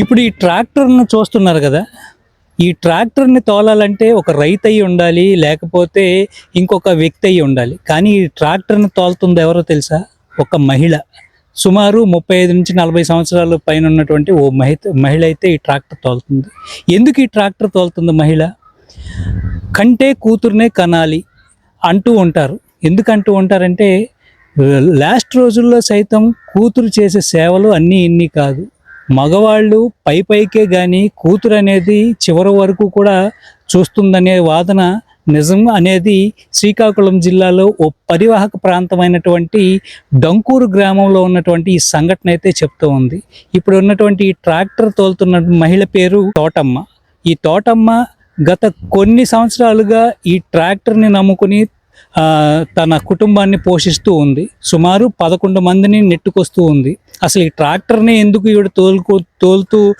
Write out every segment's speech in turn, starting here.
ఇప్పుడు ఈ ట్రాక్టర్ను చూస్తున్నారు కదా ఈ ట్రాక్టర్ని తోలాలంటే ఒక రైతు అయి ఉండాలి లేకపోతే ఇంకొక వ్యక్తి అయి ఉండాలి. కానీ ఈ ట్రాక్టర్ని తోలుతుంది ఎవరో తెలుసా? ఒక మహిళ. సుమారు ముప్పై ఐదు నుంచి నలభై సంవత్సరాల పైన ఉన్నటువంటి ఓ మహిళ మహిళ అయితే ఈ ట్రాక్టర్ తోలుతుంది. ఎందుకు ఈ ట్రాక్టర్ తోలుతుంది మహిళ? కంటే కూతుర్నే కనాలి అంటూ ఉంటారు. ఎందుకు అంటూ ఉంటారంటే లాస్ట్ రోజుల్లో సైతం కూతురు చేసే సేవలు అన్నీ ఇన్ని కాదు. మగవాళ్ళు పై పైకే కానీ కూతురు అనేది చివరి వరకు కూడా చూస్తుందనే వాదన నిజం అనేది శ్రీకాకుళం జిల్లాలో ఓ పరివాహక ప్రాంతమైనటువంటి డంకూరు గ్రామంలో ఉన్నటువంటి ఈ సంఘటన అయితే చెప్తూ ఉంది. ఇప్పుడు ఉన్నటువంటి ఈ ట్రాక్టర్ తోలుతున్న మహిళ పేరు తోటమ్మ. ఈ తోటమ్మ గత కొన్ని సంవత్సరాలుగా ఈ ట్రాక్టర్ని నమ్ముకుని తన కుటుంబాన్ని పోషిస్తూ ఉంది. సుమారు పదకొండు మందిని నెట్టుకొస్తూ ఉంది. అసలు ఈ ట్రాక్టర్ని ఎందుకు ఈవిడ తోలుకు తోలుతూ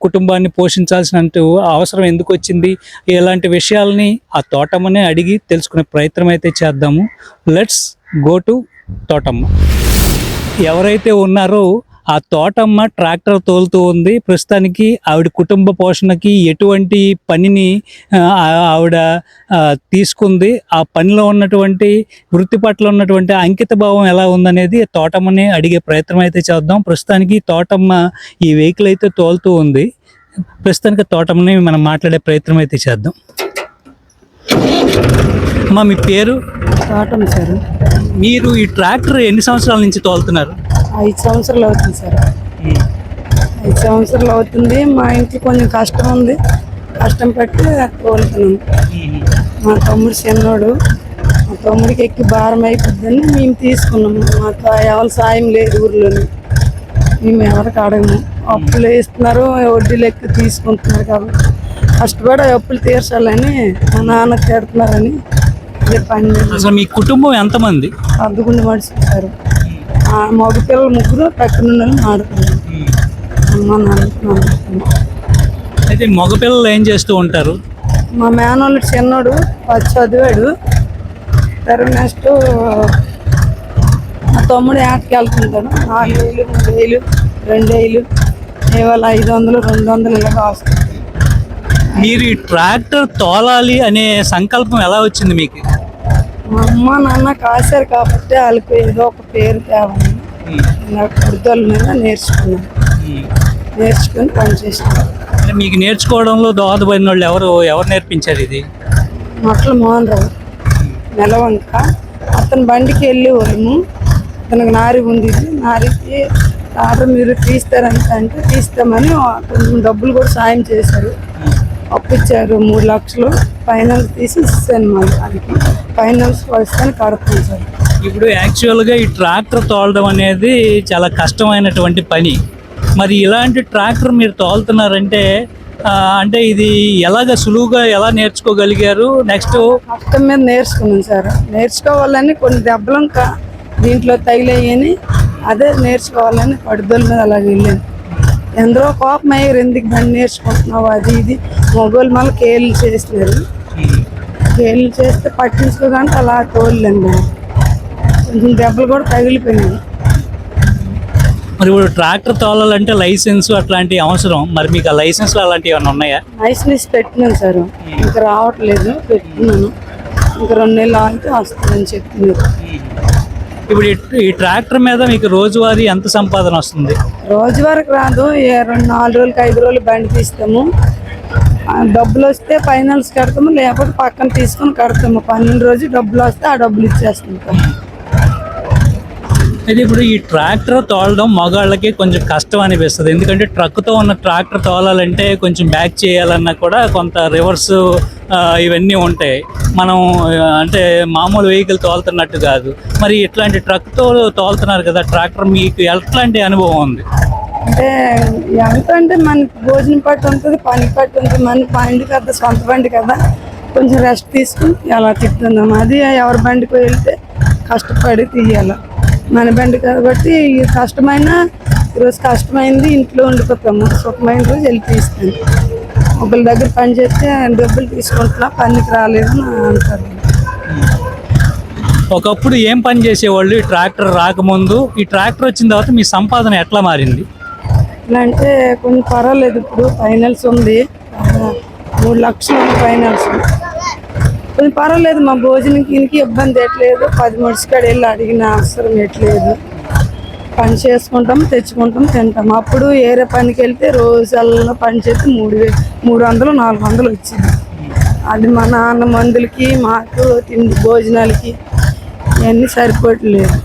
కుటుంబాన్ని పోషించాల్సిన అవసరం ఎందుకు వచ్చింది? ఇలాంటి విషయాల్ని ఆ తోటమ్మనే అడిగి తెలుసుకునే ప్రయత్నం అయితే చేద్దాము. Let's go to Thotamma. ఎవరైతే ఉన్నారో ఆ తోటమ్మ ట్రాక్టర్ తోలుతూ ఉంది. ప్రస్తుతానికి ఆవిడ కుటుంబ పోషణకి ఎటువంటి పనిని ఆవిడ తీసుకుంది. ఆ పనిలో ఉన్నటువంటి వృత్తి పట్ల ఉన్నటువంటి అంకిత భావం ఎలా ఉందనేది తోటమ్మని అడిగే ప్రయత్నం అయితే చేద్దాం. ప్రస్తుతానికి తోటమ్మ ఈ వెహికల్ అయితే తోలుతూ ఉంది. ప్రస్తుతానికి తోటమ్మని మనం మాట్లాడే ప్రయత్నం అయితే చేద్దాం. అమ్మా మీ పేరు? తోటం సార్. మీరు ఈ ట్రాక్టర్ ఎన్ని సంవత్సరాల నుంచి తోలుతున్నారు? ఐదు సంవత్సరాలు అవుతుంది సార్. ఐదు సంవత్సరాలు అవుతుంది. మా ఇంట్లో కొంచెం కష్టం ఉంది. కష్టం పెట్టి తోలుతున్నాం. మా తమ్ముడు చిన్నోడు. మా తమ్ముడికి ఎక్కి భారం అయిపోద్దని మేము తీసుకున్నాము మాకు ఎవరి సాయం లేదు ఊర్లోని. మేము ఎవరికి అడగము. అప్పులు వేస్తున్నారు వడ్డీలు ఎక్కువ తీసుకుంటున్నారు కాబట్టి కష్టపడి అప్పులు తీర్చాలని మా నాన్న తిడుతున్నారని మీద అసలు మీ కుటుంబం ఎంతమంది? అద్దుకుండి ఆ మగ పిల్లలు ముగ్గురు పక్కన ఆడుకున్నారు అమ్మ నాన్న అయితే మగపిల్లలు ఏం చేస్తూ ఉంటారు? మా మేనోళ్ళు చిన్నోడు పది చదివాడు. తర్వాత నెక్స్ట్ మా తమ్ముడు ఆటకి వెళ్తుంటాడు. నాలుగు వేలు మూడు వేలు రెండు వేలు. ఇవాళ ఐదు వందలు రెండు వందలు ఇలాగ వస్తుంది మీరు ఈ ట్రాక్టర్ తోలాలి అనే సంకల్పం ఎలా వచ్చింది మీకు? మా అమ్మ నాన్న కాశారు కాబట్టి వాళ్ళకి ఏదో ఒక పేరు తేవాలి. ఇలా కుర్తల మీద నేర్చుకున్నాను. నేర్చుకుని పనిచేస్తాను అంటే మీకు నేర్చుకోవడంలో దోహదపడిన వాళ్ళు ఎవరు ఎవరు నేర్పించారు ఇది? మొట్టలు మోహన్ రావు. నెలవంక. అతని బండికి వెళ్ళి వాళ్ళము. అతనికి నారి ఉంది. నారికి ఆర్డర్ మీరు తీస్తారంట అంటే తీస్తామని కొంచెం డబ్బులు కూడా సాయం చేశారు. అప్పు ఇచ్చారు మూడు లక్షలు. ఫైనాన్స్ తీసి ఇస్తాను మళ్ళీ దానికి ఫైనాన్స్ వస్తాను కడతాను సార్. ఇప్పుడు యాక్చువల్గా ఈ ట్రాక్టర్ తోలడం అనేది చాలా కష్టమైనటువంటి పని. మరి ఇలాంటి ట్రాక్టర్ మీరు తోలుతున్నారంటే అంటే ఇది ఎలాగ సులువుగా ఎలా నేర్చుకోగలిగారు? నెక్స్ట్ కష్టం మీద నేర్చుకున్నాను సార్. నేర్చుకోవాలని కొన్ని దెబ్బలు ఇంకా దీంట్లో తగిలేయని అదే నేర్చుకోవాలని పడుదల మీద అలాగ వెళ్ళాను ఎందరో కోపం అయ్యారు ఎందుకు దాన్ని నేర్చుకుంటున్నావు? అది ఇది. మొగోళ్ళు మళ్ళీ కేళ్ళు చేస్తున్నారు. కేళ్ళు చేస్తే పట్టించుకోగానే అలా నేను కొంచెం దెబ్బలు కూడా తగిలిపోయినాయి. మరి ఇప్పుడు ట్రాక్టర్ తోలాలంటే లైసెన్స్ అట్లాంటివి అవసరం. మరి మీకు ఆ లైసెన్స్లు అలాంటివి ఏమైనా ఉన్నాయా? నైస్నెస్ పెట్టినాను సార్. ఇంకా రావట్లేదు పెట్టుకున్నాను ఇంకా రెండు నెలలు ఆగితే వస్తుందని చెప్తున్నారు ఇప్పుడు ఈ- ఈ ట్రాక్టర్ మీద మీకు రోజువారీ ఎంత సంపాదన వస్తుంది? రోజు వరకు రాదు ఏ రెండు నాలుగు రోజులకి ఐదు రోజులు బండి తీస్తాము. డబ్బులు వస్తే ఫైనాన్స్ కడతాము లేకపోతే పక్కన తీసుకొని కడతాము. పన్నెండు రోజు డబ్బులు వస్తే ఆ డబ్బులు ఇచ్చేస్తుంటాం అయితే ఇప్పుడు ఈ ట్రాక్టర్ తోలడం మగాళ్ళకి కొంచెం కష్టం అనిపిస్తుంది. ఎందుకంటే ట్రక్తో ఉన్న ట్రాక్టర్ తోలాలంటే కొంచెం బ్యాక్ చేయాలన్నా కూడా కొంత రివర్స్ ఇవన్నీ ఉంటాయి. మనం అంటే మామూలు వెహికల్ తోలుతున్నట్టు కాదు. మరి ఇట్లాంటి ట్రక్తో తోలుతున్నారు కదా ట్రాక్టర్ మీకు ఎట్లాంటి అనుభవం ఉంది? అంటే ఎంత అంటే మన భోజనం పట్టు ఉంటుంది పని పట్టు ఉంటుంది. మన బండి కదా సొంత బండి కదా. కొంచెం రెస్ట్ తీసుకుని అలా తిప్పుతున్నాం. అది ఎవరి బండికి వెళ్తే కష్టపడి తీయాలి. మన బండి కాబట్టి కష్టమైన ఈరోజు కష్టమైంది ఇంట్లో ఉండిపోతాము. సుఖమైన రోజు వెళ్ళి తీస్తాను ఒకళ్ళ దగ్గర పని చేస్తే డబ్బులు తీసుకుంటున్నా పనికి రాలేదు అని అంటారు. ఒకప్పుడు ఏం పని చేసేవాళ్ళు? ఈ ట్రాక్టర్ రాకముందు. ఈ ట్రాక్టర్ వచ్చిన తర్వాత మీ సంపాదన ఎట్లా మారింది? ఎట్లా అంటే కొంచెం పర్వాలేదు ఇప్పుడు ఫైనల్స్ ఉంది. మూడు లక్షలు ఉంది ఫైనల్స్. కొంచెం పర్వాలేదు మా భోజనంకి ఇబ్బంది ఎట్లేదు. పది మనిషి కాడ వెళ్ళి అడిగిన అవసరం ఎట్లేదు. పని చేసుకుంటాం తెచ్చుకుంటాం తింటాం. అప్పుడు ఏరే పనికి వెళ్తే రోజల్లా పని చేస్తే మూడు మూడు వందలు నాలుగు వందలు వచ్చింది. అది మా నాన్న మందులకి మాకు తిండి భోజనాలకి ఇవన్నీ సరిపోవట్లేదు.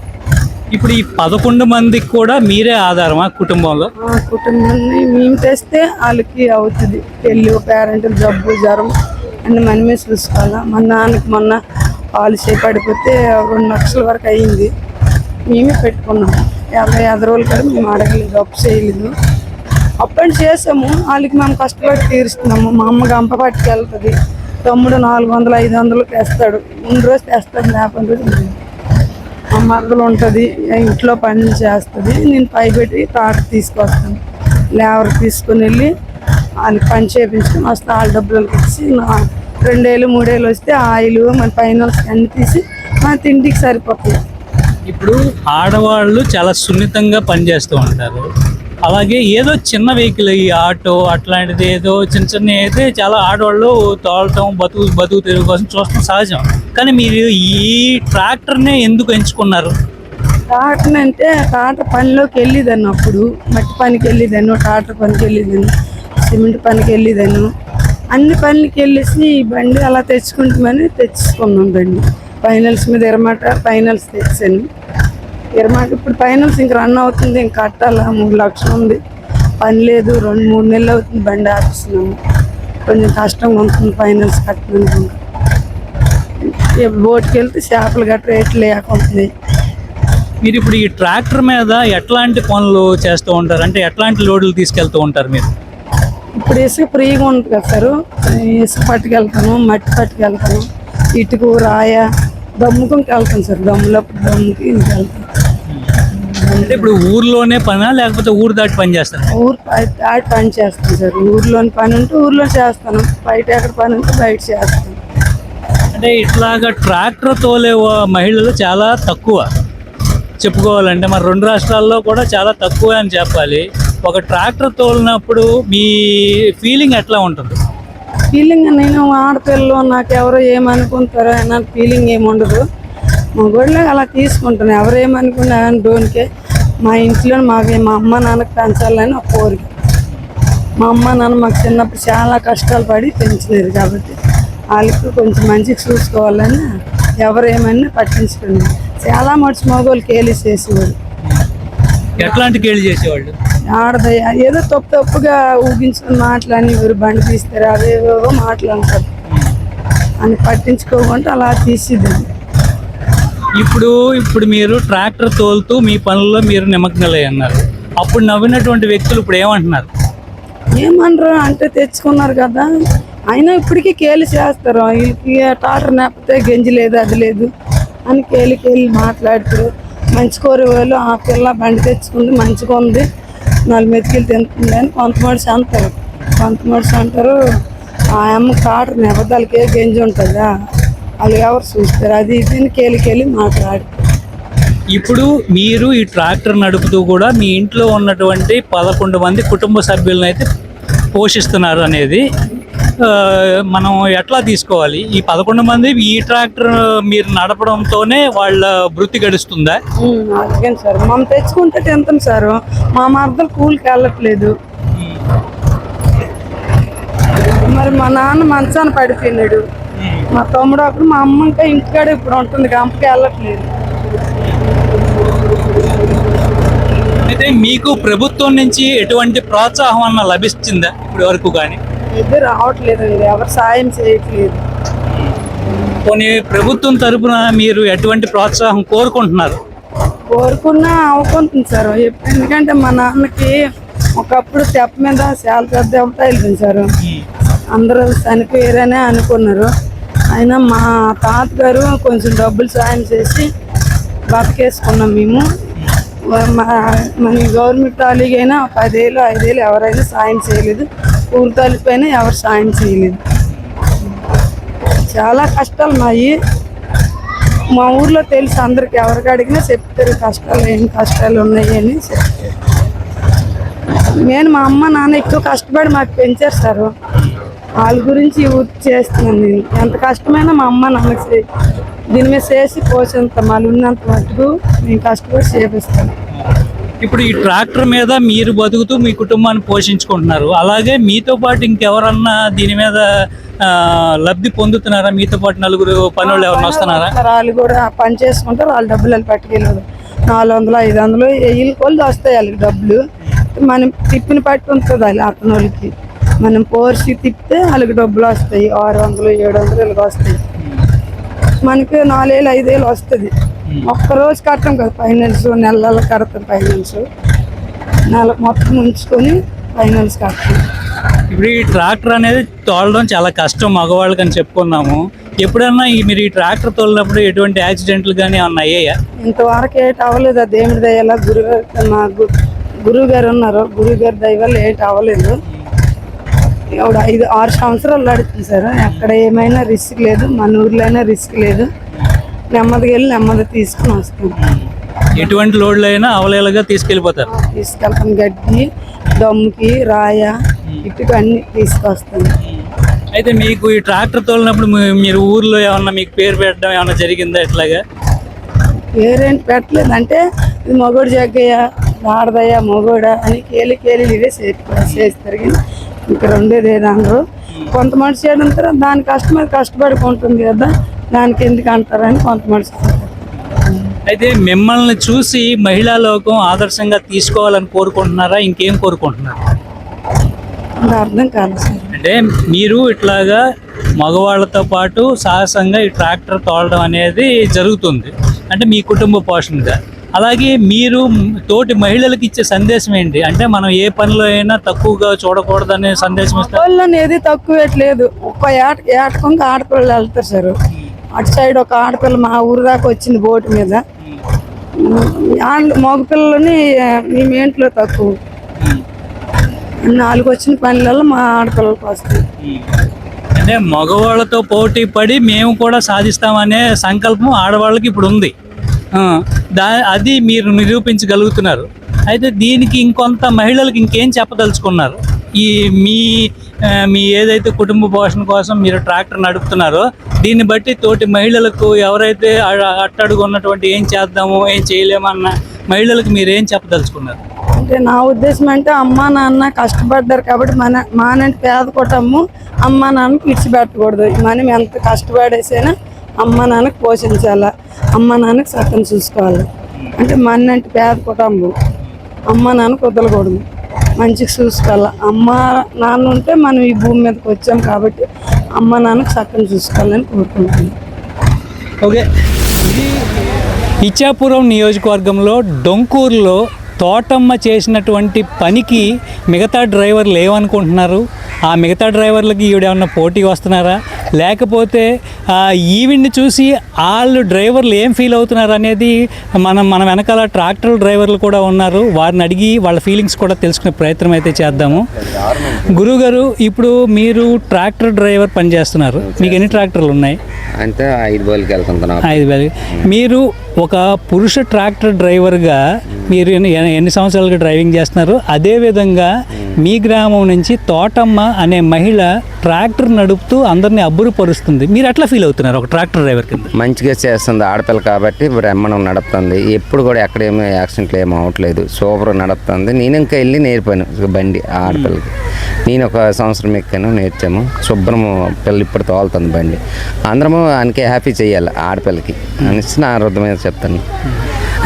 ఇప్పుడు ఈ పదకొండు మందికి కూడా మీరే ఆధారమా కుటుంబంలో? కుటుంబాన్ని మేము తెస్తే వాళ్ళకి అవుతుంది. పెళ్ళి పేరెంట్ జబ్బు జ్వరం అన్ని మనమే చూసుకోవాలా. మా నాన్నకి మొన్న పాలసీ పడిపోతే రెండు లక్షల వరకు అయ్యింది. మేమే పెట్టుకున్నాం. యాభై ఐదు రోజులు కూడా మేము అడగలేదు అప్పు చేయలేదు. అప్పటి చేసాము. వాళ్ళకి మేము కష్టపడి తీరుస్తున్నాము. మా అమ్మ గంప పట్టుకెళ్తుంది. తమ్ముడు నాలుగు వందలు ఐదు వందలు తెస్తాడు. ముందు రోజు తెస్తాడు. లేకపోతే మరదలు ఉంటుంది ఇంట్లో పని చేస్తుంది నేను పై పెట్టి తాట తీసుకొస్తాను. లేవర్ తీసుకుని వెళ్ళి వాళ్ళకి పని చేయించుకుని వస్తే వాళ్ళ డబ్బులకి ఇచ్చి నా రెండేళ్ళు మూడేళ్ళు వస్తే ఆయిల్ మన పైన అన్ని తీసి మన తిండికి సరిపోతుంది ఇప్పుడు ఆడవాళ్ళు చాలా సున్నితంగా పనిచేస్తూ ఉంటారు. అలాగే ఏదో చిన్న వెహికల్ ఈ ఆటో అట్లాంటిది ఏదో చిన్న చిన్న అయితే చాలా ఆడవాళ్ళు తోలటం బతుకు బతుకు తెరుగు కోసం చూడటం సహజం. కానీ మీరు ఈ ట్రాక్టర్నే ఎందుకు ఎంచుకున్నారు? ట్రాక్టర్ అంటే ట్రాక్టర్ పనిలోకి వెళ్ళేదాన్ని అప్పుడు మట్టి పనికి వెళ్ళేదాన్ని ట్రాక్టర్ పనికి వెళ్ళేదాన్ని సిమెంట్ పనికి వెళ్ళేదాన్ని అన్ని పనులకి వెళ్ళేసి ఈ బండి అలా తెచ్చుకుంటామని తెచ్చుకున్నాం బండి. ఫైనల్స్ మీద ఎరమాట ఫైనల్స్ తెచ్చాను. ఎరమాట ఇప్పుడు ఫైనల్స్ ఇంక రన్ అవుతుంది ఇంక కట్టాలా మూడు లక్షలు ఉంది. పని లేదు రెండు మూడు నెలలు అవుతుంది బండి ఆపిస్తున్నాము. కొంచెం కష్టంగా ఉంటుంది ఫైనల్స్ కట్టడానికి. బోట్కి వెళ్తే చేపలు గట్రా రేట్లు లేకుంటున్నాయి మీరు ఇప్పుడు ఈ ట్రాక్టర్ మీద ఎట్లాంటి పనులు చేస్తూ ఉంటారు? అంటే ఎట్లాంటి లోడ్లు తీసుకెళ్తూ ఉంటారు మీరు? ఇప్పుడు ఇసుక ఫ్రీగా ఉంటుంది కదా సార్. ఇసుక పట్టుకెళ్తాను మట్టి పట్టుకెళ్తాను ఇటుకు రాయ దమ్ముకుంకి వెళ్తాను సార్. దమ్ములప్పుడు దమ్ముకి వెళ్తాను. అంటే ఇప్పుడు ఊర్లోనే పనా లేకపోతే ఊరు దాటి పని చేస్తారా? ఊరు ఆడి పని చేస్తాను సార్. ఊర్లోని పని ఉంటే ఊర్లో చేస్తాను. బయట ఎక్కడ పని ఉంటే బయట చేస్తాను. అంటే ఇట్లాగా ట్రాక్టర్ తోలే మహిళలు చాలా తక్కువ. చెప్పుకోవాలంటే మన రెండు రాష్ట్రాల్లో కూడా చాలా తక్కువ అని చెప్పాలి. ఒక ట్రాక్టర్ తోలినప్పుడు మీ ఫీలింగ్ ఎట్లా ఉంటుంది? ఫీలింగ్ నేను ఆడపిల్లలు నాకు ఎవరో ఏమనుకుంటారో అన్న ఫీలింగ్ ఏముండదు మా గొడవలో అలా తీసుకుంటాను ఎవరు ఏమనుకున్నా డోన్కే మా ఇంట్లో మాకు మా అమ్మ నాన్నకి పెంచాలని ఒక కోరిక. మా అమ్మ నాన్న మాకు చిన్నప్పుడు చాలా కష్టాలు పడి పెంచలేదు కాబట్టి వాళ్ళకి కొంచెం మంచిగా చూసుకోవాలని ఎవరు ఏమన్నా పట్టించుకున్నారు చాలా మటుకు మగవాళ్ళు కేలి చేసేవాడు ఎట్లాంటి కేళి చేసేవాళ్ళు? ఆడదయ్య ఏదో తప్పు తప్పుగా ఊగించుకుని మాటలని ఎవరు బండి తీస్తారు అవేవో మాటలు అంటారు. అని పట్టించుకోకుండా అలా తీసిద్దండి ఇప్పుడు ఇప్పుడు మీరు ట్రాక్టర్ తోలుతూ మీ పనుల్లో మీరు నిమగ్నలై అన్నారు. అప్పుడు నవ్వినటువంటి వ్యక్తులు ఇప్పుడు ఏమంటున్నారు? ఏమనరు? అంటే తెచ్చుకున్నారు కదా. అయినా ఇప్పటికీ కేలి చేస్తారు. వీళ్ళకి టాటర్ నేపితే గంజి లేదు అది లేదు అని కేలి కేలి మాట్లాడతారు మంచి కోరే వాళ్ళు ఆ పిల్ల బండి తెచ్చుకుంది మంచిగా ఉంది. నాలుగు మెతికిలు తింటుంది అని కొంత మనిషి అంటారు. కొంత మనిషి అంటారు ఆ అమ్మ టాటర్ నెబద్దాలకి గంజి ఉంటుందా. వాళ్ళు ఎవరు చూస్తారు? అది ఇది అని మాట్లాడు ఇప్పుడు మీరు ఈ ట్రాక్టర్ నడుపుతూ కూడా మీ ఇంట్లో ఉన్నటువంటి పదకొండు మంది కుటుంబ సభ్యులను అయితే పోషిస్తున్నారు అనేది మనం ఎట్లా తీసుకోవాలి? ఈ పదకొండు మంది ఈ ట్రాక్టర్ మీరు నడపడంతోనే వాళ్ళ వృత్తి గడుస్తుందా? అలాగే సార్. మనం తెచ్చుకుంటే తింటాం సార్. మా మరదలు కూలికి వెళ్ళట్లేదు. మరి మా నాన్న మంచాన పడిపోయినాడు. మా తమ్ముడు అప్పుడు మా అమ్మ ఇంకా ఇంటికాడ ఇప్పుడు ఉంటుంది. గంపకి వెళ్ళట్లేదు. అయితే మీకు ప్రభుత్వం నుంచి ఎటువంటి ప్రోత్సాహం అన్న లభిస్తుందా? ఇప్పటి వరకు కానీ? ఇది రావట్లేదండి ఎవరు సాయం చేయట్లేదు. కొన్ని ప్రభుత్వం తరపున మీరు ఎటువంటి ప్రోత్సాహం కోరుకుంటున్నారు? కోరుకున్నా అవ్వకుంటుంది సార్. ఎందుకంటే మా నాన్నకి ఒకప్పుడు తెప్ప మీద చాలా పెద్ద దెబ్బ తగిలింది సార్. అందరూ చనిపోయారనే అనుకున్నారు. అయినా మా తాతగారు కొంచెం డబ్బులు సాయం చేసి బతికేసుకున్నాం మేము. మా మన గవర్నమెంట్ తాలీగైనా పదేళ్ళు ఐదేళ్ళు ఎవరైనా సాయం చేయలేదు. స్కూల్ తాలిపోయినా ఎవరు సాయం చేయలేదు. చాలా కష్టాలు మాయి. మా ఊర్లో తెలుసు అందరికి ఎవరికి అడిగినా చెప్తారు కష్టాలు ఏం కష్టాలు ఉన్నాయి అని చెప్తారు. నేను మా అమ్మ నాన్న ఎక్కువ కష్టపడి మాకు పెంచారు సార్. వాళ్ళ గురించి ఊరి చేస్తున్నాను నేను. ఎంత కష్టమైనా మా అమ్మ నాన్నకి దీని మీద చేసి పోసేంత మళ్ళీ ఉన్నంత మటుకు నేను కష్టపడి చేపిస్తాను. ఇప్పుడు ఈ ట్రాక్టర్ మీద మీరు బతుకుతూ మీ కుటుంబాన్ని పోషించుకుంటున్నారు. అలాగే మీతో పాటు ఇంకెవరన్నా దీని మీద లబ్ధి పొందుతున్నారా? మీతో పాటు నలుగురు పనులు ఎవరన్నా వస్తున్నారా? వాళ్ళు కూడా పని చేసుకుంటారు వాళ్ళు డబ్బులు వాళ్ళు పట్టుకెళ్ళదు నాలుగు వందలు ఐదు వందలు వెయ్యి కొలు వస్తాయి వాళ్ళకి డబ్బులు. మనం తిప్పిన పట్టి ఉంటుంది వాళ్ళు అతని వాళ్ళకి మనం పోర్చి తిప్పితే వాళ్ళకి డబ్బులు వస్తాయి. ఆరు వందలు ఏడు వందలు ఇలాగ వస్తాయి. మనకి నాలుగేళ్ళు ఐదేళ్ళు వస్తుంది. ఒక్క రోజు కడతాం కదా ఫైనాన్స్ నెల నెల కడతాం ఫైనాన్స్ నెల మొత్తం ఉంచుకొని ఫైనాన్స్ కడతాం. ఇప్పుడు ఈ ట్రాక్టర్ అనేది తోలడం చాలా కష్టం మగవాళ్ళకి అని చెప్పుకున్నాము. ఎప్పుడన్నా ఈ మీరు ఈ ట్రాక్టర్ తోలినప్పుడు ఎటువంటి యాక్సిడెంట్లు కానీ ఏమన్నా అయ్యాయా? ఇంతవరకు ఏటి అవ్వలేదు. దేవుడి దయలా గురుగారు మా గురువు గారు ఉన్నారు. గురువు గారి దయ వల్ల ఏటి అవ్వలేదు. ఇప్పుడు ఐదు ఆరు సంవత్సరాలు నడుస్తుంది సార్. ఎక్కడ ఏమైనా రిస్క్ లేదు మన ఊర్లోనే రిస్క్ లేదు. నెమ్మదిగా వెళ్ళి నెమ్మది తీసుకుని వస్తాం. ఎటువంటి లోడ్లు అయినా అవలేలుగా తీసుకెళ్ళిపోతారు. తీసుకెళ్తాం. గడ్డి దమ్ముకి రాయ ఇటుక అన్ని తీసుకొస్తాం. అయితే మీకు ఈ ట్రాక్టర్ తోలినప్పుడు మీరు ఊర్లో ఏమన్నా మీకు పేరు పెట్టడం ఏమన్నా జరిగిందా ఇట్లాగా? పేరేంటి పెట్టలేదు. అంటే ఇది మొగోడు జగ్గయ్య ఆడదయ్య మొగోడా అని కేలి కేలి ఇవే చేస్తారు కానీ ఇంకా రెండేది ఏదన్నారు కొంతమంది చేయడం తర్వాత దాని కష్టం అది కష్టపడుకుంటుంది కదా దానికి ఎందుకు అంటారని కొంతమంది. అయితే మిమ్మల్ని చూసి మహిళా లోకం ఆదర్శంగా తీసుకోవాలని కోరుకుంటున్నారా? ఇంకేం కోరుకుంటున్నారు? అర్థం కాదు సార్. అంటే మీరు ఇట్లాగా మగవాళ్ళతో పాటు సాహసంగా ఈ ట్రాక్టర్ తోలడం అనేది జరుగుతుంది. అంటే మీ కుటుంబ పోషణగా. అలాగే మీరు తోటి మహిళలకు ఇచ్చే సందేశం ఏంటి? అంటే మనం ఏ పనిలో అయినా తక్కువగా చూడకూడదనే సందేశం ఇస్తారు వాళ్ళని ఏది తక్కువ పెట్టలేదు ఒక్క ఏట ఏటకొంక ఆడపిల్లలు వెళ్తారు సార్. అటు సైడ్ ఒక ఆడపిల్ల మా ఊరు దాకా వచ్చింది బోటు మీద. మగపిల్లలని మేము ఏంట్లో తక్కువ. నాలుగు వచ్చిన పనులలో మా ఆడపిల్లలకు వస్తాయి. అంటే మగవాళ్ళతో పోటీ పడి మేము కూడా సాధిస్తామనే సంకల్పం ఆడవాళ్ళకి ఇప్పుడు ఉంది. దా అది మీరు నిరూపించగలుగుతున్నారు. అయితే దీనికి ఇంకొంత మహిళలకు ఇంకేం చెప్పదలుచుకున్నారు? ఈ మీ మీ ఏదైతే కుటుంబ పోషణ కోసం మీరు ట్రాక్టర్ నడుపుతున్నారో దీన్ని బట్టి తోటి మహిళలకు ఎవరైతే అట్టడుగు ఉన్నటువంటి ఏం చేద్దాము ఏం చేయలేమన్న మహిళలకు మీరు ఏం చెప్పదలుచుకున్నారు? అంటే నా ఉద్దేశం అంటే అమ్మ నాన్న కష్టపడ్డారు కాబట్టి మన మానంటే పేద కుటుంబం అమ్మ నాన్న విడిచిపెట్టకూడదు మనం ఎంత కష్టపడేసైనా అమ్మ నాన్నకు పోషించాలా? అమ్మ నాన్నకు సత్తం చూసుకోవాలి? అంటే మన అంటే పేద కుటుంబం. అమ్మ నాన్న వదలకూడదు. మంచిగా చూసుకోవాలి? అమ్మ నాన్న ఉంటే మనం ఈ భూమి మీదకి వచ్చాం కాబట్టి అమ్మ నాన్నకు సత్తం చూసుకోవాలని కోరుకుంటున్నాను. ఓకే. ఇచ్చాపురం నియోజకవర్గంలో డొంకూరులో తోటమ్మ చేసినటువంటి పనికి మిగతా డ్రైవర్లు ఏమనుకుంటున్నారు ఆ మిగతా డ్రైవర్లకి ఈవిడేమన్నా పోటీ వస్తున్నారా? లేకపోతే ఈవిడ్ని చూసి వాళ్ళు డ్రైవర్లు ఏం ఫీల్ అవుతున్నారు అనేది మనం మన వెనకాల ట్రాక్టర్ డ్రైవర్లు కూడా ఉన్నారు. వారిని అడిగి వాళ్ళ ఫీలింగ్స్ కూడా తెలుసుకునే ప్రయత్నం అయితే చేద్దాము. గురుగారు ఇప్పుడు మీరు ట్రాక్టర్ డ్రైవర్ పని చేస్తున్నారు మీకు ఎన్ని ట్రాక్టర్లు ఉన్నాయి? అంటే ఐదు బోల్కి వెళ్తుంటున్నాం. ఐదు వేలు. మీరు ఒక పురుష ట్రాక్టర్ డ్రైవర్గా మీరు ఎన్ని సంవత్సరాలుగా డ్రైవింగ్ చేస్తున్నారు? అదేవిధంగా మీ గ్రామం నుంచి తోటమ్మ అనే మహిళ ట్రాక్టర్ నడుపుతూ అందరినీ అబ్బురుపరుస్తుంది. మీరు ఎట్లా ఫీల్ అవుతున్నారు ఒక ట్రాక్టర్ డ్రైవర్ కింద? మంచిగా చేస్తుంది ఆడపిల్ల కాబట్టి బ్రహ్మణం నడుపుతుంది. ఎప్పుడు కూడా ఎక్కడ ఏమీ యాక్సిడెంట్లు ఏమి అవ్వట్లేదు. సూపర్ నడుపుతుంది. నేను ఇంకా వెళ్ళి నేర్పాను బండి ఆడపిల్లకి. నేను ఒక సంవత్సరం ఎక్కాను నేర్చాము. శుభ్రం పిల్ల ఇప్పుడు తోలుతుంది బండి. అందరము ఆయనకే హ్యాపీ చేయాలి ఆడపిల్లకి. అనేసి నా అర్థం మీద చెప్తాను.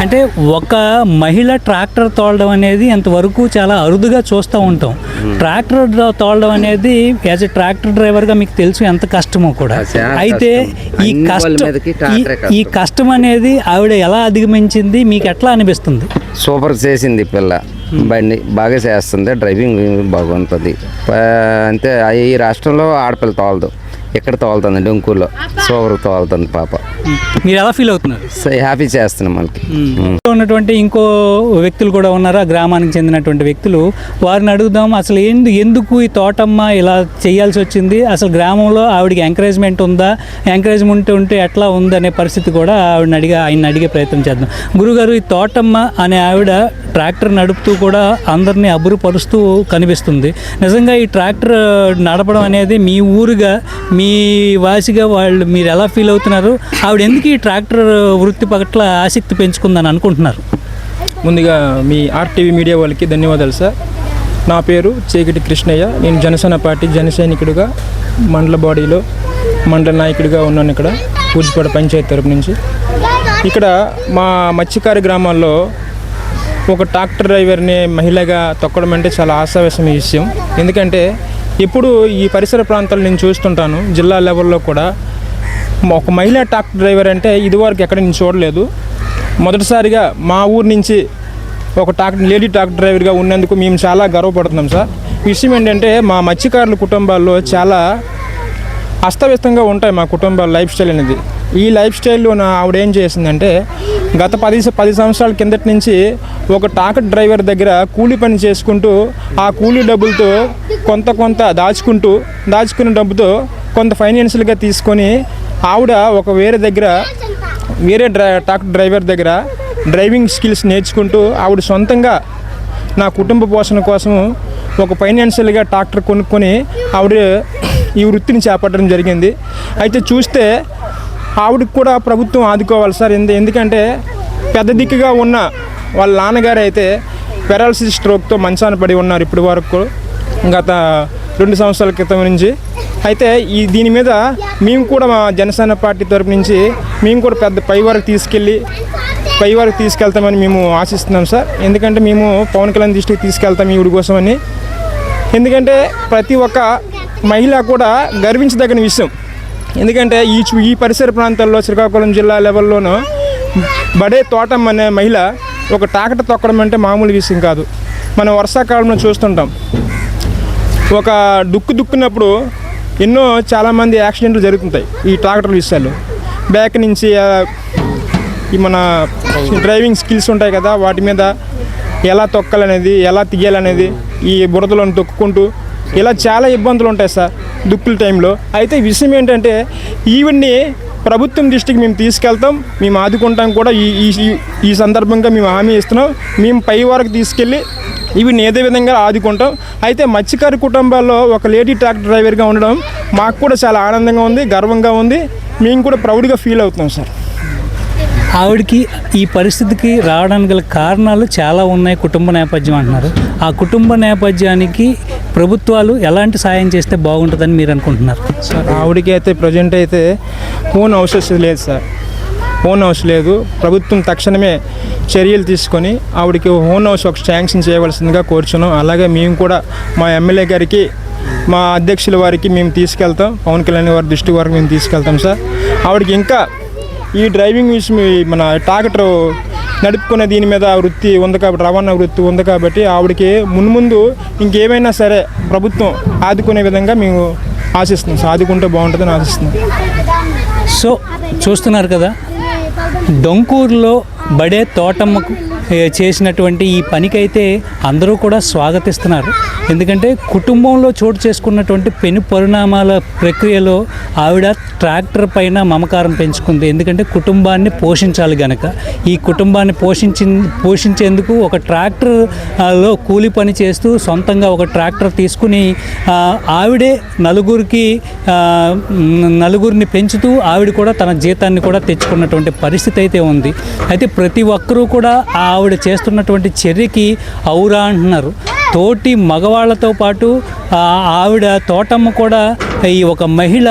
అంటే ఒక మహిళ ట్రాక్టర్ తోలడం అనేది అంతవరకు చాలా అరుదుగా చూస్తూ ఉంటాం. ట్రాక్టర్ డ్ర- తోలడం అనేది యాజ్ ఎ ట్రాక్టర్ డ్రైవర్గా మీకు తెలుసు ఎంత కష్టమో కూడా. అయితే. ఈ కష్టం ఈ- ట్రాక్టరే కష్టం. అనేది ఆవిడ ఎలా అధిగమించింది మీకు ఎట్లా అనిపిస్తుంది? సూపర్ చేసింది పిల్ల. బండి బాగా చేస్తుంది డ్రైవింగ్ బాగుంటుంది. అంతే ఈ రాష్ట్రంలో ఆడపిల్ల తోలదు. ఇక్కడ తోలుతుంది డొంకూరులో సూపర్ తోలుతుంది పాప. మీరు ఎలా ఫీల్ అవుతున్నారు? సో హ్యాపీ చేస్తున్నాం మనకి. ఉన్నటువంటి ఇంకో వ్యక్తులు కూడా ఉన్నారు? ఆ గ్రామానికి చెందినటువంటి వ్యక్తులు. వారిని అడుగుదాం అసలు ఎందు ఎందుకు ఈ తోటమ్మ ఇలా చేయాల్సి వచ్చింది? అసలు గ్రామంలో ఆవిడకి ఎంకరేజ్మెంట్ ఉందా? ఎంకరేజ్మెంట్ ఉంటే ఎట్లా ఉంది అనే పరిస్థితి కూడా ఆవిడని అడిగి ఆయన అడిగే ప్రయత్నం చేద్దాం. గురుగారు ఈ తోటమ్మ అనే ఆవిడ ట్రాక్టర్ నడుపుతూ కూడా అందరినీ అబ్బురుపరుస్తూ కనిపిస్తుంది. నిజంగా ఈ ట్రాక్టర్ నడపడం అనేది మీ ఊరుగా మీ మీ వాసిగా వాళ్ళు మీరు ఎలా ఫీల్ అవుతున్నారు? ఆవిడ ఎందుకు ఈ ట్రాక్టర్ వృత్తి పట్ల ఆసక్తి పెంచుకుందని అనుకుంటున్నారు? ముందుగా మీ ఆర్టీవీ మీడియా వాళ్ళకి ధన్యవాదాలు సార్. నా పేరు చీకటి కృష్ణయ్య. నేను జనసేన పార్టీ జనసైనికుడిగా మండల బాడీలో మండల నాయకుడిగా ఉన్నాను ఇక్కడ పూజపాడ పంచాయతీ తరపు నుంచి. ఇక్కడ మా మత్స్యకారి గ్రామాల్లో ఒక ట్రాక్టర్ డ్రైవర్ని మహిళగా తొక్కడం అంటే చాలా ఆశావేశం ఈ విషయం ఎందుకంటే ఇప్పుడు ఈ పరిసర ప్రాంతాలు నేను చూస్తుంటాను జిల్లా లెవెల్లో కూడా. ఒక మహిళా ట్రాక్టర్ డ్రైవర్ అంటే ఇదివరకు ఎక్కడ నేను చూడలేదు. మొదటిసారిగా మా ఊరు నుంచి ఒక ట్రాక్ లేడీ ట్రాక్టర్ డ్రైవర్గా ఉన్నందుకు మేము చాలా గర్వపడుతున్నాం సార్. విషయం ఏంటంటే మా మత్స్యకారుల కుటుంబాల్లో చాలా అస్తవ్యస్తంగా ఉంటాయి మా కుటుంబ లైఫ్ స్టైల్ అనేది. ఈ లైఫ్ స్టైల్లో నా ఆవిడ ఏం చేసిందంటే గత పది పది సంవత్సరాల కిందటి నుంచి ఒక టాకర్ డ్రైవర్ దగ్గర కూలీ పని చేసుకుంటూ ఆ కూలీ డబ్బులతో కొంత కొంత దాచుకుంటూ దాచుకున్న డబ్బుతో కొంత ఫైనాన్షియల్గా తీసుకొని ఆవిడ ఒక వేరే దగ్గర వేరే డ్రై ట్రాక్టర్ డ్రైవర్ దగ్గర డ్రైవింగ్ స్కిల్స్ నేర్చుకుంటూ ఆవిడ సొంతంగా నా కుటుంబ పోషణ కోసం ఒక ఫైనాన్షియల్గా ట్రాక్టర్ కొనుక్కొని ఆవిడ ఈ వృత్తిని చేపట్టడం జరిగింది. అయితే చూస్తే ఆవిడకి కూడా ప్రభుత్వం ఆదుకోవాలి సార్. ఎందు ఎందుకంటే పెద్ద దిక్కుగా ఉన్న వాళ్ళ నాన్నగారు అయితే పెరాలసిస్ స్ట్రోక్తో మంచాన పడి ఉన్నారు ఇప్పటి వరకు గత రెండు సంవత్సరాల క్రితం నుంచి. అయితే ఈ దీని మీద మేము కూడా మా జనసేన పార్టీ తరపు నుంచి మేము కూడా పెద్ద పై వరకు తీసుకెళ్ళి పై వరకు తీసుకెళ్తామని మేము ఆశిస్తున్నాం సార్. ఎందుకంటే మేము పవన్ కళ్యాణ్ దృష్టికి తీసుకెళ్తాం ఈవిడి కోసమని. ఎందుకంటే ప్రతి ఒక్క మహిళ కూడా గర్వించదగిన విషయం. ఎందుకంటే ఈ ఈ పరిసర ప్రాంతాల్లో శ్రీకాకుళం జిల్లా లెవెల్లోనూ బడే తోటం అనే మహిళ ఒక టాకట తొక్కడం అంటే మామూలు విషయం కాదు. మనం వర్షాకాలంలో చూస్తుంటాం. ఒక దుక్కు దుక్కున్నప్పుడు ఎన్నో చాలామంది యాక్సిడెంట్లు జరుగుతుంటాయి ఈ ట్రాక్టర్ విషయాలు బ్యాక్ నుంచి ఈ మన డ్రైవింగ్ స్కిల్స్ ఉంటాయి కదా వాటి మీద ఎలా తొక్కాలనేది ఎలా తీయాలనేది ఈ బురదలను తొక్కుకుంటూ ఇలా చాలా ఇబ్బందులు ఉంటాయి సార్. దుక్కుల టైంలో. అయితే విషయం ఏంటంటే ఈవెన్ని ప్రభుత్వం దృష్టికి మేము తీసుకెళ్తాం మేము ఆదుకుంటాం కూడా ఈ ఈ ఈ సందర్భంగా మేము హామీ ఇస్తున్నాం. మేము పై వరకు తీసుకెళ్ళి ఇవి ఏదే విధంగా ఆదుకుంటాం. అయితే మత్స్యకారి కుటుంబాల్లో ఒక లేడీ ట్రాక్టర్ డ్రైవర్గా ఉండడం మాకు కూడా చాలా ఆనందంగా ఉంది గర్వంగా ఉంది. మేము కూడా ప్రౌడ్గా ఫీల్ అవుతున్నాం సార్. ఆవిడకి ఈ పరిస్థితికి రావడానికి గల కారణాలు చాలా ఉన్నాయి కుటుంబ నేపథ్యం అంటున్నారు. ఆ కుటుంబ నేపథ్యానికి ప్రభుత్వాలు ఎలాంటి సాయం చేస్తే బాగుంటుందని మీరు అనుకుంటున్నారు? సార్ ఆవిడకి అయితే ప్రజెంట్ అయితే ఓన్ హౌసెస్ లేదు సార్. ఓన్ హౌస్ లేదు. ప్రభుత్వం తక్షణమే చర్యలు తీసుకొని ఆవిడకి ఓన్ హౌస్ ఒక శాంక్షన్ చేయవలసిందిగా కోరుచున్నాం. అలాగే మేము కూడా మా ఎమ్మెల్యే గారికి మా అధ్యక్షుల వారికి మేము తీసుకెళ్తాం. పవన్ కళ్యాణ్ వారి దృష్టి వరకు మేము తీసుకెళ్తాం సార్. ఆవిడకి ఇంకా ఈ డ్రైవింగ్ విషయం మన ట్రాక్టర్ నడుపుకునే దీని మీద వృత్తి ఉంది కాబట్టి రవాణా వృత్తి ఉంది కాబట్టి ఆవిడకి మున్ముందు ఇంకేమైనా సరే ప్రభుత్వం ఆదుకునే విధంగా మేము ఆశిస్తున్నాం. సాదుకుంటే బాగుంటుందని ఆశిస్తున్నాం. సో చూస్తున్నారు కదా డొంకూరులో బడే తోటమ్మకు చేసినటువంటి ఈ పనికైతే అందరూ కూడా స్వాగతిస్తున్నారు. ఎందుకంటే కుటుంబంలో చోటు చేసుకున్నటువంటి పెను పరిణామాల ప్రక్రియలో ఆవిడ ట్రాక్టర్ పైన మమకారం పెంచుకుంది. ఎందుకంటే కుటుంబాన్ని పోషించాలి గనక. ఈ కుటుంబాన్ని పోషించి పోషించేందుకు ఒక ట్రాక్టర్లో కూలి పని చేస్తూ సొంతంగా ఒక ట్రాక్టర్ తీసుకుని ఆవిడే నలుగురికి నలుగురిని పెంచుతూ ఆవిడ కూడా తన జీతాన్ని కూడా తెచ్చుకున్నటువంటి పరిస్థితి అయితే ఉంది. అయితే ప్రతి ఒక్కరూ కూడా ఆ ఆవిడ చేస్తున్నటువంటి చర్యకి ఔరా అంటున్నారు. తోటి మగవాళ్ళతో పాటు ఆవిడ తోటమ్మ కూడా ఈ ఒక మహిళ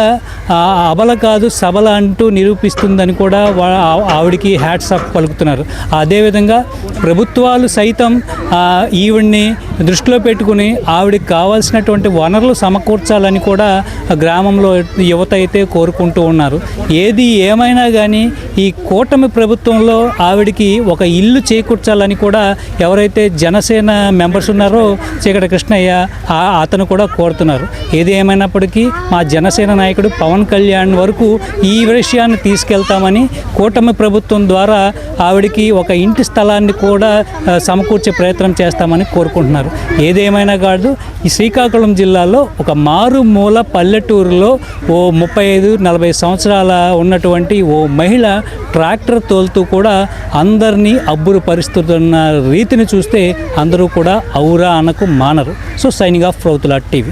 అబల కాదు సబల అంటూ నిరూపిస్తుందని కూడా ఆవిడికి హ్యాట్స్ ఆఫ్ పలుకుతున్నారు. అదేవిధంగా ప్రభుత్వాలు సైతం ఈవిడ్ని దృష్టిలో పెట్టుకుని ఆవిడకి కావాల్సినటువంటి వనరులు సమకూర్చాలని కూడా గ్రామంలో యువత అయితే కోరుకుంటూ ఉన్నారు. ఏది ఏమైనా కానీ ఈ కూటమి ప్రభుత్వంలో ఆవిడికి ఒక ఇల్లు చేకూర్చాలని కూడా ఎవరైతే జనసేన మెంబర్స్ ఉన్నారో చీకటి కృష్ణయ్య అతను కూడా కోరుతున్నారు. ఏది ఏమైనప్పటికీ మా జనసేన నాయకుడు పవన్ కళ్యాణ్ వరకు ఈ విషయాన్ని తీసుకెళ్తామని కూటమి ప్రభుత్వం ద్వారా ఆవిడికి ఒక ఇంటి స్థలాన్ని కూడా సమకూర్చే ప్రయత్నం చేస్తామని కోరుకుంటున్నారు. చేశారు ఏదేమైనా కాదు ఈ శ్రీకాకుళం జిల్లాలో ఒక మారుమూల పల్లెటూరులో ఓ ముప్పై ఐదు నలభై సంవత్సరాల ఉన్నటువంటి ఓ మహిళ ట్రాక్టర్ తోలుతూ కూడా అందరినీ అబ్బురు పరిస్తున్న రీతిని చూస్తే అందరూ కూడా ఔరా అనకు మానరు. So signing off Prouthula TV.